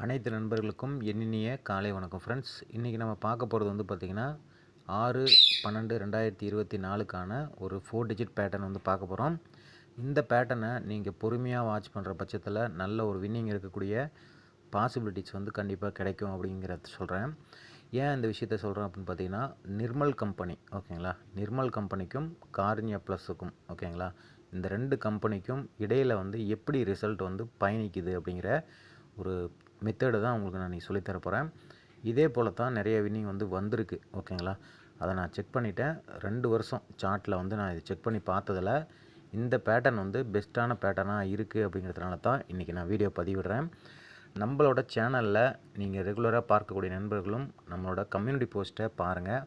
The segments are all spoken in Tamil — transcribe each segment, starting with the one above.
அனைத்து நண்பர்களுக்கும் எண்ணினிய காலை வணக்கம் ஃப்ரெண்ட்ஸ் இன்றைக்கி நம்ம பார்க்க போகிறது வந்து பார்த்திங்கன்னா ஆறு பன்னெண்டு ரெண்டாயிரத்தி இருபத்தி நாலுக்கான ஒரு ஃபோர் டிஜிட் பேட்டர்ன் வந்து பார்க்க போகிறோம் இந்த பேட்டர்னை நீங்கள் பொறுமையாக வாட்ச் பண்ணுற பட்சத்தில் நல்ல ஒரு வின்னிங் இருக்கக்கூடிய பாசிபிலிட்டிஸ் வந்து கண்டிப்பாக கிடைக்கும் அப்படிங்கிறத சொல்கிறேன் ஏன் இந்த விஷயத்த சொல்கிறேன் அப்படின்னு பார்த்தீங்கன்னா நிர்மல் கம்பெனி ஓகேங்களா நிர்மல் கம்பெனிக்கும் கார்னியா ப்ளஸுக்கும் ஓகேங்களா இந்த ரெண்டு கம்பெனிக்கும் இடையில் வந்து எப்படி ரிசல்ட் வந்து பயணிக்குது அப்படிங்கிற ஒரு மெத்தடு தான் உங்களுக்கு நான் நீ சொல்லித்தர போகிறேன் இதே போல் தான் நிறைய வின்னிங் வந்து வந்திருக்கு ஓகேங்களா அதை நான் செக் பண்ணிட்டேன். ரெண்டு வருஷம் சார்ட்டில் வந்து நான் இது செக் பண்ணி பார்த்ததில் இந்த பேட்டர்ன் வந்து பெஸ்ட்டான பேட்டர்னாக இருக்குது அப்படிங்கிறதுனால தான் இன்றைக்கி நான் வீடியோ பதிவிடுறேன். நம்மளோட சேனலில் நீங்கள் ரெகுலராக பார்க்கக்கூடிய நண்பர்களும் நம்மளோட கம்யூனிட்டி போஸ்ட்டை பாருங்கள்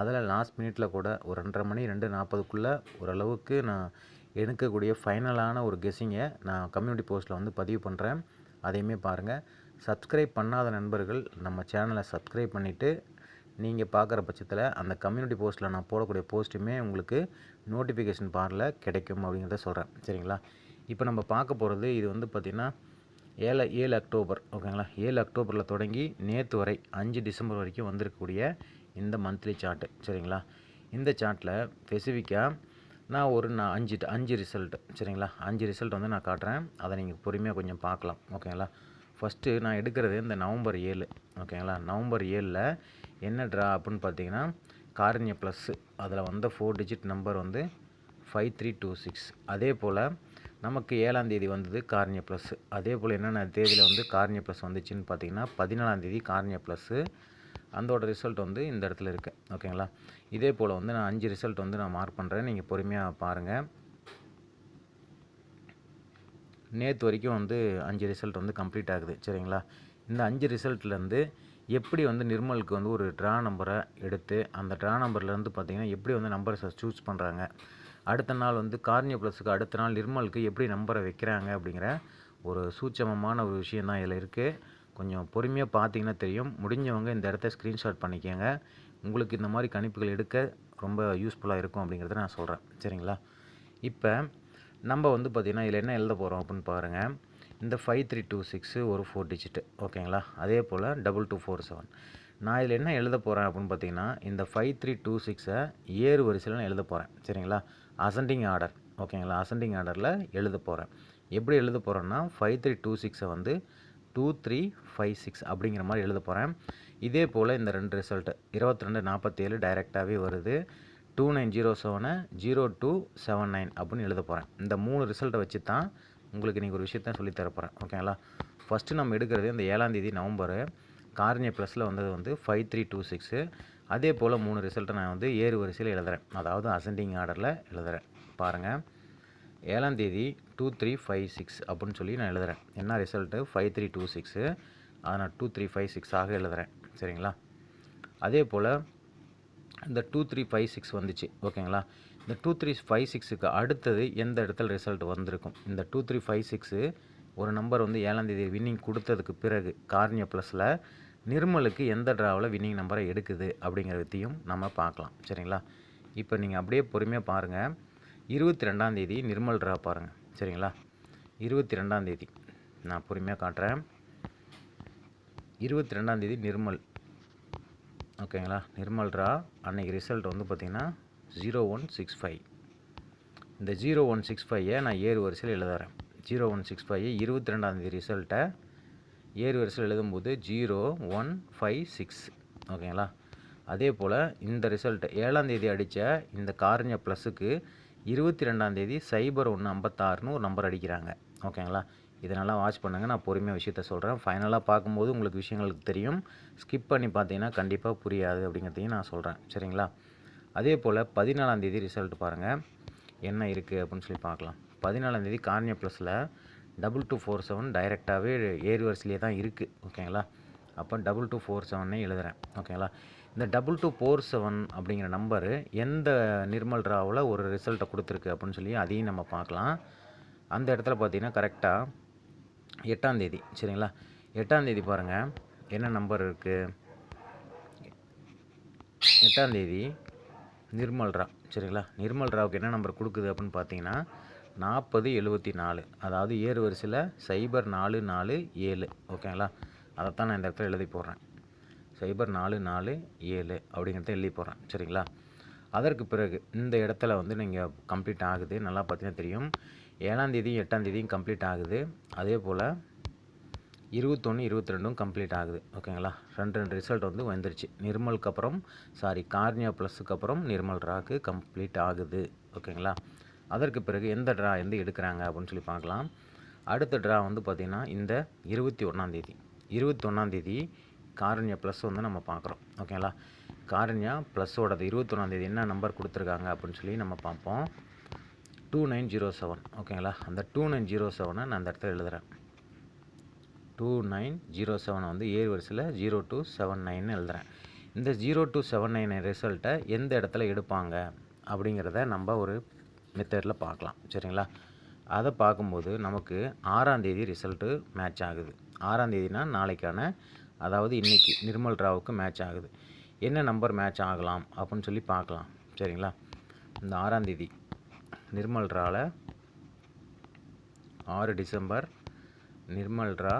அதில் லாஸ்ட் மினிட்டில் கூட ஒரு ரெண்டரை மணி ரெண்டு நாற்பதுக்குள்ளே ஓரளவுக்கு நான் எடுக்கக்கூடிய ஃபைனலான ஒரு கெஸ்ஸிங்கை நான் கம்யூனிட்டி போஸ்ட்டில் வந்து பதிவு பண்ணுறேன் அதையுமே பாருங்கள் சப்ஸ்கிரைப் பண்ணாத நண்பர்கள் நம்ம சேனலை சப்ஸ்கிரைப் பண்ணிவிட்டு நீங்கள் பார்க்குற பட்சத்தில் அந்த கம்யூனிட்டி போஸ்ட்டில் நான் போடக்கூடிய போஸ்ட்டுமே உங்களுக்கு நோட்டிஃபிகேஷன் பாரில் கிடைக்கும் அப்படிங்கிறத சொல்கிறேன். சரிங்களா? இப்போ நம்ம பார்க்க போகிறது இது வந்து பார்த்திங்கன்னா ஏழு ஏழு அக்டோபர். ஓகேங்களா? ஏழு அக்டோபரில் தொடங்கி நேற்று வரை அஞ்சு டிசம்பர் வரைக்கும் வந்திருக்கக்கூடிய இந்த மந்த்லி சார்ட்டு. சரிங்களா? இந்த சார்ட்டில் ஸ்பெசிஃபிக்காக நான் ஒரு நான் அஞ்சு அஞ்சு ரிசல்ட் சரிங்களா? அஞ்சு ரிசல்ட் வந்து நான் காட்டுறேன். அதை நீங்கள் பொறுமையாக கொஞ்சம் பார்க்கலாம். ஓகேங்களா? ஃபஸ்ட்டு நான் எடுக்கிறது இந்த நவம்பர் ஏழு ஓகேங்களா நவம்பர் ஏழில் என்ன ட்ரா அப்படின்னு பார்த்தீங்கன்னா காரண்ய ப்ளஸ்ஸு அதில் வந்த ஃபோர் டிஜிட் நம்பர் வந்து ஃபைவ் த்ரீ டூ சிக்ஸ் அதே போல் நமக்கு ஏழாம் தேதி வந்தது காரண்ய ப்ளஸ்ஸு அதே போல் என்னென்ன தேதியில் வந்து காரண்ய ப்ளஸ் வந்துச்சுன்னு பார்த்தீங்கன்னா பதினாலாம் தேதி காரண்ய ப்ளஸ்ஸு அதோட ரிசல்ட் வந்து இந்த இடத்துல இருக்குது ஓகேங்களா இதே போல் வந்து நான் அஞ்சு ரிசல்ட் வந்து நான் மார்க் பண்ணுறேன் நீங்கள் பொறுமையாக பாருங்கள் நேற்று வரைக்கும் வந்து அஞ்சு ரிசல்ட் வந்து கம்ப்ளீட் ஆகுது சரிங்களா? இந்த அஞ்சு ரிசல்ட்லேருந்து எப்படி வந்து நிர்மலுக்கு வந்து ஒரு ட்ரா நம்பரை எடுத்து அந்த ட்ரா நம்பர்லேருந்து பார்த்தீங்கன்னா எப்படி வந்து நம்பர்ஸை சூஸ் பண்ணுறாங்க அடுத்த நாள் வந்து கார்னியோ ப்ளஸுக்கு அடுத்த நாள் நிர்மலுக்கு எப்படி நம்பரை வைக்கிறாங்க அப்படிங்கிற ஒரு சூட்சமமான ஒரு விஷயம் தான் இதில் இருக்குது கொஞ்சம் பொறுமையாக பார்த்தீங்கன்னா தெரியும். முடிஞ்சவங்க இந்த இடத்த ஸ்க்ரீன்ஷாட் பண்ணிக்கோங்க. உங்களுக்கு இந்த மாதிரி கணிப்புகள் எடுக்க ரொம்ப யூஸ்ஃபுல்லாக இருக்கும் அப்படிங்கிறத நான் சொல்கிறேன் சரிங்களா? இப்போ நம்ம வந்து பார்த்திங்கன்னா இதில் என்ன எழுத போகிறோம் அப்படின்னு பாருங்கள். இந்த ஃபைவ் த்ரீ டூ சிக்ஸு ஒரு ஃபோர் டிஜிட்டு ஓகேங்களா? அதே போல் டபுள் டூ ஃபோர் செவன் நான் இதில் என்ன எழுத போகிறேன் அப்படின்னு பார்த்தீங்கன்னா இந்த ஃபைவ் த்ரீ டூ சிக்ஸை ஏறு வரிசையில் நான் எழுத போகிறேன். சரிங்களா? அசண்டிங் ஆர்டர் ஓகேங்களா? அசண்டிங் ஆர்டரில் எழுத போகிறேன். எப்படி எழுத போகிறேன்னா ஃபைவ் த்ரீ டூ சிக்ஸை வந்து டூ த்ரீ ஃபைவ் சிக்ஸ் அப்படிங்கிற மாதிரி எழுத போகிறேன். இதே போல் இந்த ரெண்டு ரிசல்ட்டு இருபத்தி ரெண்டு நாற்பத்தேழு டைரெக்டாகவே வருது. டூ நைன் ஜீரோ செவனை ஜீரோ டூ செவன் நைன் அப்படின்னு எழுத போகிறேன் இந்த மூணு ரிசல்ட்டை வச்சு தான் உங்களுக்கு இன்றைக்கி ஒரு விஷயத்த சொல்லி தரப்போகிறேன் ஓகேங்களா ஃபஸ்ட்டு நம்ம எடுக்கிறது இந்த ஏழாந்தேதி நவம்பரு. கார்னிய ப்ளஸில் வந்தது வந்து ஃபைவ் த்ரீ டூ சிக்ஸு அதே போல் மூணு ரிசல்ட்டை நான் வந்து ஏறு வரிசையில் எழுதுகிறேன் அதாவது அசெண்டிங் ஆர்டரில் எழுதுகிறேன் பாருங்கள் ஏழாந்தேதி டூ த்ரீ ஃபைவ் சிக்ஸ் அப்படின்னு சொல்லி நான் எழுதுகிறேன் என்ன result five three two six அதை நான் டூ த்ரீ ஃபைவ் சிக்ஸாக எழுதுகிறேன் சரிங்களா? அதே போல் இந்த டூ த்ரீ ஃபைவ் சிக்ஸ் வந்துச்சு ஓகேங்களா? இந்த டூ த்ரீ ஃபைவ் சிக்ஸுக்கு அடுத்தது எந்த இடத்துல ரிசல்ட் வந்திருக்கும்? இந்த டூ த்ரீ ஃபைவ் சிக்ஸு ஒரு நம்பர் வந்து ஏழாந்தேதி வின்னிங் கொடுத்ததுக்கு பிறகு கார்னியா ப்ளஸில் நிர்மலுக்கு எந்த ட்ராவில் வின்னிங் நம்பரை எடுக்குது அப்படிங்கிறதையும் நம்ம பார்க்கலாம் சரிங்களா? இப்போ நீங்கள் அப்படியே பொறுமையாக பாருங்கள் இருபத்தி ரெண்டாந்தேதி நிர்மல் ட்ரா பாருங்கள் சரிங்களா? இருபத்தி ரெண்டாந்தேதி நான் பொறுமையாக காட்டுறேன். இருபத்தி ரெண்டாந்தேதி நிர்மல் ஓகேங்களா? நிர்மல் ரா அன்றைக்கி ரிசல்ட் வந்து பார்த்திங்கன்னா ஜீரோ ஒன் சிக்ஸ் ஃபைவ் இந்த ஜீரோ ஒன் சிக்ஸ் ஃபைவை நான் ஏறு வரிசையில் எழுதுறேன். ஜீரோ ஒன் சிக்ஸ் ஃபைவ் இருபத்தி ரெண்டாந்தேதி ரிசல்ட்டை ஏறு வரிசையில் எழுதும்போது ஜீரோ ஒன் ஃபைவ் சிக்ஸ் ஓகேங்களா? அதே போல் இந்த ரிசல்ட் ஏழாந்தேதி அடித்த இந்த காரஞ்ச ப்ளஸுக்கு இருபத்தி ரெண்டாந்தேதி சைபர் ஒன்று ஐம்பத்தாறுன்னு ஒரு நம்பர் அடிக்கிறாங்க. ஓகேங்களா? இதனால் வாட்ச் பண்ணுங்கள் நான் பொறுமையாக விஷயத்த சொல்கிறேன் ஃபைனலாக பார்க்கும்போது உங்களுக்கு விஷயங்களுக்கு தெரியும். ஸ்கிப் பண்ணி பார்த்தீங்கன்னா கண்டிப்பாக புரியாது அப்படிங்கிறதையும் நான் சொல்கிறேன் சரிங்களா? அதே போல் பதினாலாந்தேதி ரிசல்ட் பாருங்கள் என்ன இருக்குது அப்படின்னு சொல்லி பார்க்கலாம். பதினாலாந்தேதி கார்னியா ப்ளஸில் டபுள் டூ ஃபோர் செவன் டைரெக்டாகவே ஏறு தான் இருக்குது ஓகேங்களா அப்போ டபுள் டூ ஃபோர் செவன்னே எழுதுகிறேன் ஓகேங்களா இந்த டபுள் டூ ஃபோர் செவன் அப்படிங்கிற நம்பரு எந்த நிர்மல் ராவில் ஒரு ரிசல்ட்டை கொடுத்துருக்கு அப்படின்னு சொல்லி அதையும் நம்ம பார்க்கலாம். அந்த இடத்துல பார்த்தீங்கன்னா கரெக்டாக எட்டாந்தேதி சரிங்களா? எட்டாந்தேதி பாருங்கள் என்ன நம்பர் இருக்குது எட்டாந்தேதி நிர்மல் ரா சரிங்களா? நிர்மல் ராவுக்கு என்ன நம்பர் கொடுக்குது அப்படின்னு பார்த்தீங்கன்னா நாற்பது எழுபத்தி நாலு. அதாவது ஏறு வரிசையில் சைபர் நாலு நாலு ஏழு ஓகேங்களா? அதைத்தான் நான் இந்த இடத்துல எழுதி போடுறேன். சைபர் நாலு நாலு ஏழு அப்படிங்கிறத எழுதி போடுறேன் சரிங்களா? அதற்கு பிறகு இந்த இடத்துல வந்து நீங்கள் கம்ப்ளீட் ஆகுது. நல்லா பார்த்தீங்கன்னா தெரியும். ஏழாந்தேதியும் எட்டாந்தேதியும் கம்ப்ளீட் ஆகுது. அதே போல் இருபத்தொன்று இருபத்தி ரெண்டும் கம்ப்ளீட் ஆகுது ஓகேங்களா ரெண்டு ரெண்டு ரிசல்ட் வந்து வந்துருச்சு. நிர்மலுக்கு அப்புறம் சாரி கார்னியா ப்ளஸுக்கு அப்புறம் நிர்மல் ட்ராக்கு கம்ப்ளீட் ஆகுது. ஓகேங்களா அதற்கு பிறகு எந்த ட்ரா எந்த எடுக்கிறாங்க அப்படின்னு சொல்லி பார்க்கலாம். அடுத்த ட்ரா வந்து பார்த்திங்கன்னா இந்த இருபத்தி ஒன்றாந்தேதி இருபத்தி ஒன்றாந்தேதி காரண்யா ப்ளஸ் வந்து நம்ம பார்க்குறோம். ஓகேங்களா காரண்யா ப்ளஸ்ஸோடது இருபத்தொன்னாந்தேதி என்ன நம்பர் கொடுத்துருக்காங்க அப்படின்னு சொல்லி நம்ம பார்ப்போம். டூ நைன் ஜீரோ செவன் ஓகேங்களா அந்த டூ நைன் ஜீரோ செவனை நான் அந்த இடத்துல எழுதுகிறேன் டூ நைன் ஜீரோ செவனை வந்து ஏழு வரிசையில் ஜீரோ டூ செவன் நைன்னு எழுதுகிறேன் இந்த ஜீரோ டூ செவன் நைன் ரிசல்ட்டை எந்த இடத்துல எடுப்பாங்க அப்படிங்கிறத நம்ம ஒரு மெத்தடில் பார்க்கலாம். சரிங்களா? அதை பார்க்கும்போது நமக்கு ஆறாந்தேதி ரிசல்ட்டு மேட்ச் ஆகுது. ஆறாந்தேதினா நாளைக்கான அதாவது இன்றைக்கி நிர்மல் ராவுக்கு மேட்ச் ஆகுது. என்ன நம்பர் மேட்ச் ஆகலாம் அப்படின்னு சொல்லி பார்க்கலாம். சரிங்களா? இந்த ஆறாந்தேதி நிர்மல் ராவில் ஆறு டிசம்பர் நிர்மல் ரா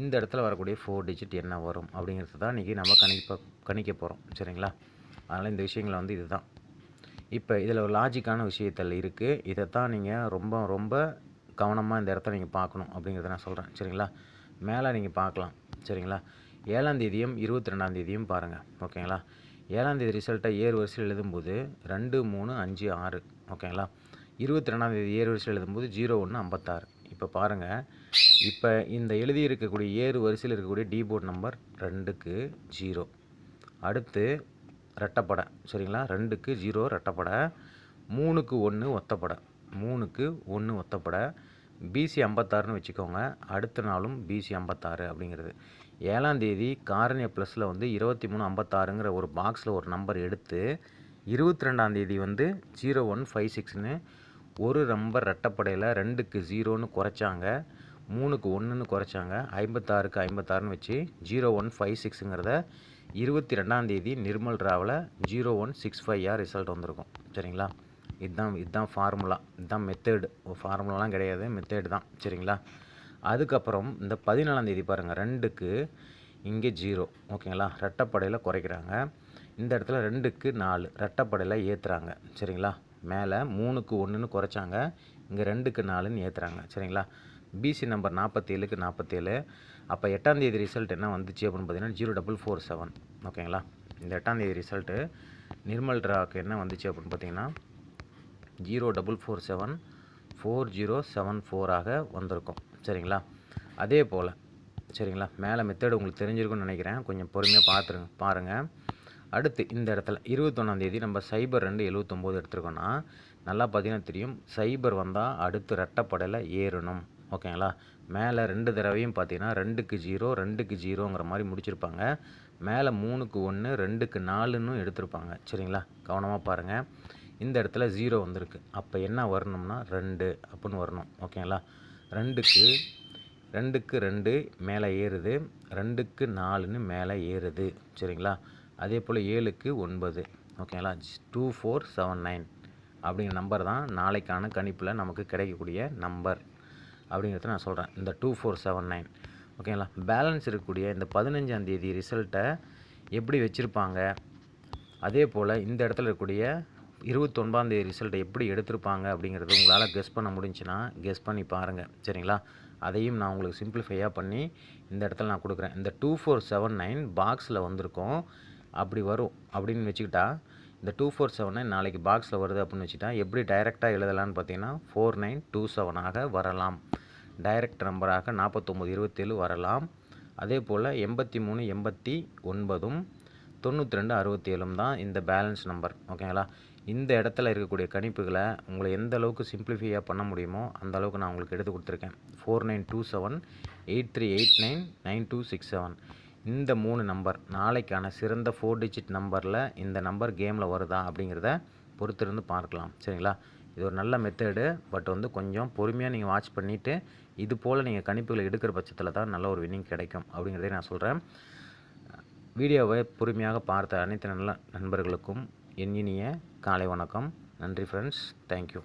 இந்த இடத்துல வரக்கூடிய ஃபோர் டிஜிட் என்ன வரும் அப்படிங்கிறது தான் இன்றைக்கி நம்ம கணிப்ப கணிக்க போகிறோம் சரிங்களா? அதனால் இந்த விஷயங்களை வந்து இதுதான். இப்போ இதில் ஒரு லாஜிக்கான விஷயத்தில் இருக்குது இதை தான் நீங்கள் ரொம்ப ரொம்ப கவனமாக இந்த இடத்த நீங்கள் பார்க்கணும் அப்படிங்கிறத நான் சொல்கிறேன் சரிங்களா? மேலே நீங்கள் பார்க்கலாம். சரிங்களா? ஏழாந்தேதியும் இருபத்தி ரெண்டாந்தேதியும் பாருங்கள் ஓகேங்களா? ஏழாந்தேதி ரிசல்ட்டை ஏறு வரிசையில் எழுதும்போது ரெண்டு மூணு அஞ்சு ஆறு. ஓகேங்களா? இருபத்தி ரெண்டாந்தேதி ஏறு வரிசையில் எழுதும்போது ஜீரோ ஒன்று ஐம்பத்தாறு. இப்போ பாருங்கள் இப்போ இந்த எழுதி இருக்கக்கூடிய ஏறு வரிசையில் இருக்கக்கூடிய டீபோர்ட் நம்பர் ரெண்டுக்கு ஜீரோ. அடுத்து ரெட்டப்படை சரிங்களா? ரெண்டுக்கு ஜீரோ ரெட்டப்படை மூணுக்கு ஒன்று ஒத்தப்படை. மூணுக்கு ஒன்று ஒத்தப்படை. பிசி ஐம்பத்தாறுன்னு வச்சுக்கோங்க. அடுத்த நாளும் பிசி ஐம்பத்தாறு அப்படிங்கிறது. ஏழாந்தேதி காரணிய ப்ளஸில் வந்து இருபத்தி மூணு ஐம்பத்தாறுங்கிற ஒரு பாக்ஸில் ஒரு நம்பர் எடுத்து இருபத்தி ரெண்டாந்தேதி வந்து ஜீரோ ஒன் ஃபைவ் சிக்ஸ்னு ஒரு நம்பர் ரெட்டப்படையில் ரெண்டுக்கு ஜீரோன்னு குறைச்சாங்க மூணுக்கு ஒன்றுன்னு குறைச்சாங்க ஐம்பத்தாறுக்கு ஐம்பத்தாறுன்னு வச்சு ஜீரோ ஒன் ஃபைவ் சிக்ஸுங்கிறத இருபத்தி ரெண்டாந்தேதி நிர்மல் ராவில் ஜீரோ ஒன் சிக்ஸ் ஃபைவாக ரிசல்ட் வந்திருக்கும். சரிங்களா? இதுதான் இதுதான் ஃபார்முலா இதுதான் மெத்தேடு ஃபார்முலாலாம் கிடையாது மெத்தேடு தான். சரிங்களா? அதுக்கப்புறம் இந்த பதினாலாந்தேதி பாருங்கள் ரெண்டுக்கு இங்கே ஜீரோ. ஓகேங்களா? ரெட்டப்படையில் குறைக்கிறாங்க. இந்த இடத்துல ரெண்டுக்கு நாலு. ரெட்டப்படையில் ஏற்றுறாங்க சரிங்களா? மேலே மூணுக்கு ஒன்றுன்னு குறைச்சாங்க. இங்கே ரெண்டுக்கு நாலுன்னு ஏற்றுறாங்க சரிங்களா? பிசி நம்பர் நாற்பத்தேழுக்கு நாற்பத்தேழு அப்போ எட்டாந்தேதி ரிசல்ட் என்ன வந்துச்சு அப்படின்னு பார்த்தீங்கன்னா ஜீரோ டபுள் ஃபோர் செவன் ஓகேங்களா? இந்த எட்டாந்தேதி ரிசல்ட்டு நிர்மல் ட்ராக்கு என்ன வந்துச்சு அப்படின்னு பார்த்தீங்கன்னா zero double four seven four zero seven ஃபோராக வந்திருக்கும். சரிங்களா? அதே போல் சரிங்களா? மேலே மெத்தேடு உங்களுக்கு தெரிஞ்சிருக்குன்னு நினைக்கிறேன். கொஞ்சம் பொறுமையாக பார்த்துருங்க பாருங்கள் அடுத்து இந்த இடத்துல இருபத்தொன்னாந்தேதி நம்ம சைபர் ரெண்டு எழுபத்தொம்போது எடுத்துருக்கோன்னா நல்லா பார்த்தீங்கன்னா தெரியும். சைபர் வந்தால் அடுத்து ரெட்டப்படையில் ஏறணும். ஓகேங்களா? மேலே ரெண்டு தடவையும் பார்த்தீங்கன்னா ரெண்டுக்கு ஜீரோ ரெண்டுக்கு ஜீரோங்கிற மாதிரி முடிச்சிருப்பாங்க. மேலே மூணுக்கு ஒன்று ரெண்டுக்கு நாலுன்னு எடுத்திருப்பாங்க. சரிங்களா? கவனமாக பாருங்கள் இந்த இடத்துல ஜீரோ வந்திருக்கு. அப்போ என்ன வரணும்னா ரெண்டு அப்புடின்னு வரணும். ஓகேங்களா? ரெண்டுக்கு ரெண்டுக்கு ரெண்டு மேலே ஏறுது ரெண்டுக்கு நாலுன்னு மேலே ஏறுது. சரிங்களா? அதே போல் ஏழுக்கு ஒன்பது. ஓகேங்களா? டூ ஃபோர் செவன் நைன் அப்படிங்கிற நம்பர் தான் நாளைக்கான கணிப்பில் நமக்கு கிடைக்கக்கூடிய நம்பர் அப்படிங்கிறத நான் சொல்கிறேன் இந்த டூ ஃபோர் செவன் நைன். ஓகேங்களா? பேலன்ஸ் இருக்கக்கூடிய இந்த பதினஞ்சாந்தேதி ரிசல்ட்டை எப்படி வச்சுருப்பாங்க? அதே போல் இந்த இடத்துல இருக்கக்கூடிய இருபத்தொன்பாந்தேதி ரிசல்ட்டை எப்படி எடுத்திருப்பாங்க அப்படிங்கிறது உங்களால் கெஸ் பண்ண முடிஞ்சுன்னா கெஸ் பண்ணி பாருங்கள். சரிங்களா? அதையும் நான் உங்களுக்கு சிம்பிளிஃபையாக பண்ணி இந்த இடத்துல நான் கொடுக்குறேன். இந்த டூ ஃபோர் செவன் நைன் பாக்ஸில் வந்திருக்கோம். அப்படி வரும் அப்படின்னு வச்சுக்கிட்டா இந்த டூ ஃபோர் செவன் நைன் நாளைக்கு பாக்ஸில் வருது அப்படின்னு வச்சுட்டா எப்படி டைரெக்டாக எழுதலான்னு பார்த்தீங்கன்னா ஃபோர் நைன் டூ செவனாக வரலாம். டைரக்ட் நம்பராக நாற்பத்தொம்போது இருபத்தேழு வரலாம். அதே போல் எண்பத்தி மூணு எண்பத்தி ஒன்பதும் தொண்ணூற்றி ரெண்டு அறுபத்தி ஏழும் தான் இந்த பேலன்ஸ் நம்பர். ஓகேங்களா? இந்த இடத்துல இருக்கக்கூடிய கணிப்புகளை உங்களை எந்த அளவுக்கு சிம்பிளிஃபையாக பண்ண முடியுமோ அந்த அளவுக்கு நான் உங்களுக்கு எடுத்து கொடுத்துருக்கேன். Four nine two seven eight three eight nine nine two six seven இந்த மூணு நம்பர் நாளைக்கான சிறந்த ஃபோர் டிஜிட் நம்பரில் இந்த நம்பர் கேமில் வருதா அப்படிங்கிறத பொறுத்திருந்து பார்க்கலாம். சரிங்களா? இது ஒரு நல்ல மெத்தேடு பட் வந்து கொஞ்சம் பொறுமையாக நீங்கள் வாட்ச் பண்ணிவிட்டு இது போல் நீங்கள் கணிப்புகளை எடுக்கிற பட்சத்தில் தான் நல்ல ஒரு வின்னிங் கிடைக்கும் அப்படிங்கிறதே நான் சொல்கிறேன் வீடியோவை பொறுமையாக பார்த்த அனைத்து நல்ல நண்பர்களுக்கும் என் இனிய காலை வணக்கம். நன்றி ஃப்ரெண்ட்ஸ் தேங்க்யூ